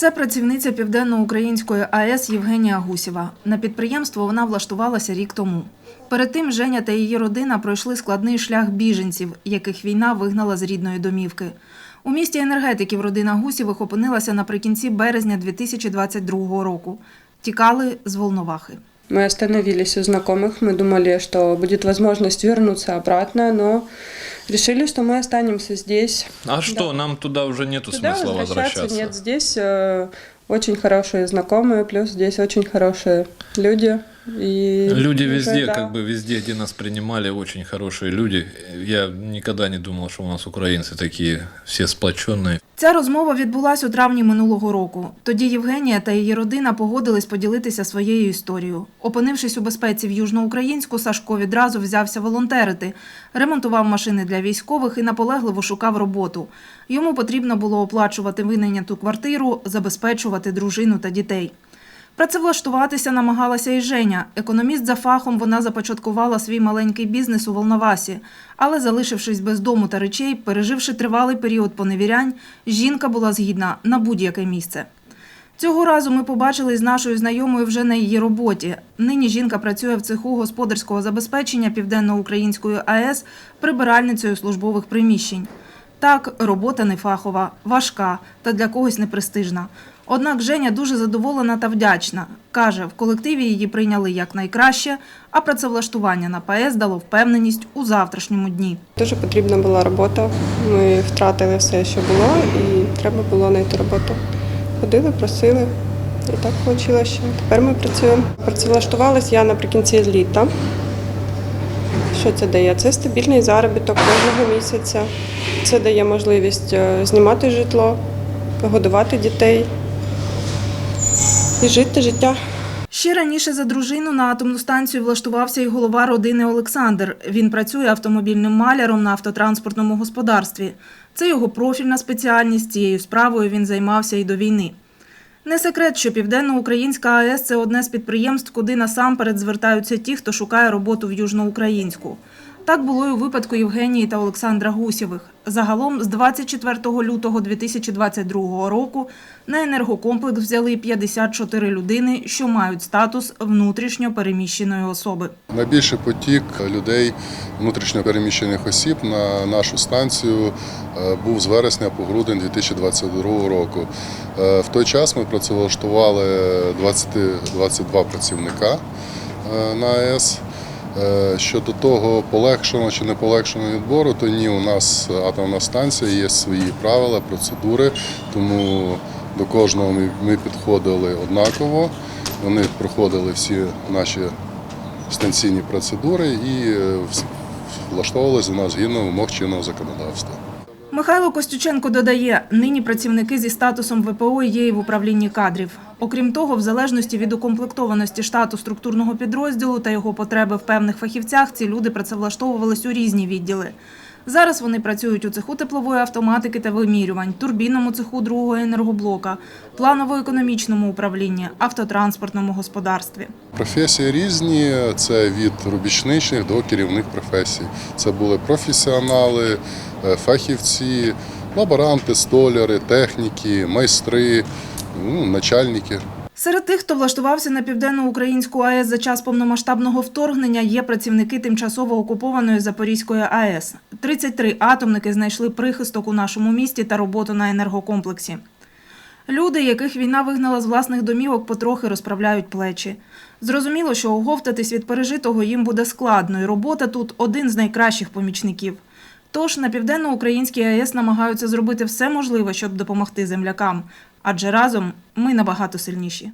Це працівниця Південноукраїнської АЕС Євгенія Гусєва. На підприємство вона влаштувалася рік тому. Перед тим Женя та її родина пройшли складний шлях біженців, яких війна вигнала з рідної домівки. У місті енергетиків родина Гусєвих опинилася наприкінці березня 2022 року. Тікали з Волновахи. Мы остановились у знакомых, мы думали, что будет возможность вернуться обратно, но решили, что мы останемся здесь. А что, нам туда уже нету Туда смысла возвращаться возвращаться? нет, здесь э, очень хорошие знакомые, плюс здесь очень хорошие люди. И Люди уже, везде, да. как бы везде, где нас принимали, очень хорошие люди. Я никогда не думал, что у нас украинцы такие все сплоченные. Ця розмова відбулася у травні минулого року. Тоді Євгенія та її родина погодились поділитися своєю історією. Опинившись у безпеці в Южноукраїнську, Сашко відразу взявся волонтерити, ремонтував машини для військових і наполегливо шукав роботу. Йому потрібно було оплачувати винайняту квартиру, забезпечувати дружину та дітей. Працевлаштуватися намагалася і Женя. Економіст за фахом вона започаткувала свій маленький бізнес у Волновасі. Але, залишившись без дому та речей, переживши тривалий період поневірянь, жінка була згідна на будь-яке місце. Цього разу ми побачили з нашою знайомою вже на її роботі. Нині жінка працює в цеху господарського забезпечення Південноукраїнської АЕС прибиральницею службових приміщень. Так, робота не фахова, важка та для когось непрестижна. Однак Женя дуже задоволена та вдячна. Каже, в колективі її прийняли як найкраще, а працевлаштування на ПАЕС дало впевненість у завтрашньому дні. Дуже потрібна була робота. Ми втратили все, що було, і треба було знайти роботу. Ходили, просили. І так вийшло, що тепер ми працюємо. Працевлаштувалась я наприкінці літа. Що це дає? Це стабільний заробіток кожного місяця. Це дає можливість е, знімати житло, годувати дітей і жити життя. Ще раніше за дружину на атомну станцію влаштувався і голова родини Олександр. Він працює автомобільним маляром на автотранспортному господарстві. Це його профільна спеціальність. Цією справою він займався і до війни. Не секрет, що Південноукраїнська АЕС це одне з підприємств, куди насамперед звертаються ті, хто шукає роботу в Южноукраїнську. Так було і у випадку Євгенії та Олександра Гусєвих. Загалом з 24 лютого 2022 року на енергокомплекс взяли 54 людини, що мають статус внутрішньо переміщеної особи. Найбільший потік людей внутрішньо переміщених осіб на нашу станцію е, був з вересня по грудень 2022 року. Е, В той час ми працевлаштували 20, 22 працівника е, на АЕС. Е, Щодо того, полегшено чи не полегшено відбору, то ні, у нас атомна станція є свої правила, процедури, тому до кожного ми, ми підходили однаково. Вони проходили всі наші станційні процедури і е, влаштовувалися у нас згідно вимог чинного законодавства. Михайло Костюченко додає, нині працівники зі статусом ВПО є і в управлінні кадрів. Окрім того, в залежності від укомплектованості штату структурного підрозділу та його потреби в певних фахівцях, ці люди працевлаштовувались у різні відділи. Зараз вони працюють у цеху теплової автоматики та вимірювань, турбінному цеху другого енергоблока, планово-економічному управлінні, автотранспортному господарстві. Професії різні, це від рубічничних до керівних професій. Це були професіонали, е, фахівці, лаборанти, столяри, техніки, майстри, ну, начальники. Серед тих, хто влаштувався на південноукраїнську АЕС за час повномасштабного вторгнення, є працівники тимчасово окупованої Запорізької АЕС. 33 атомники знайшли прихисток у нашому місті та роботу на енергокомплексі. Люди, яких війна вигнала з власних домівок, потрохи розправляють плечі. Зрозуміло, що оговтатись від пережитого їм буде складно, і робота тут один з найкращих помічників. Тож на південноукраїнській АЕС намагаються зробити все можливе, щоб допомогти землякам, адже разом ми набагато сильніші.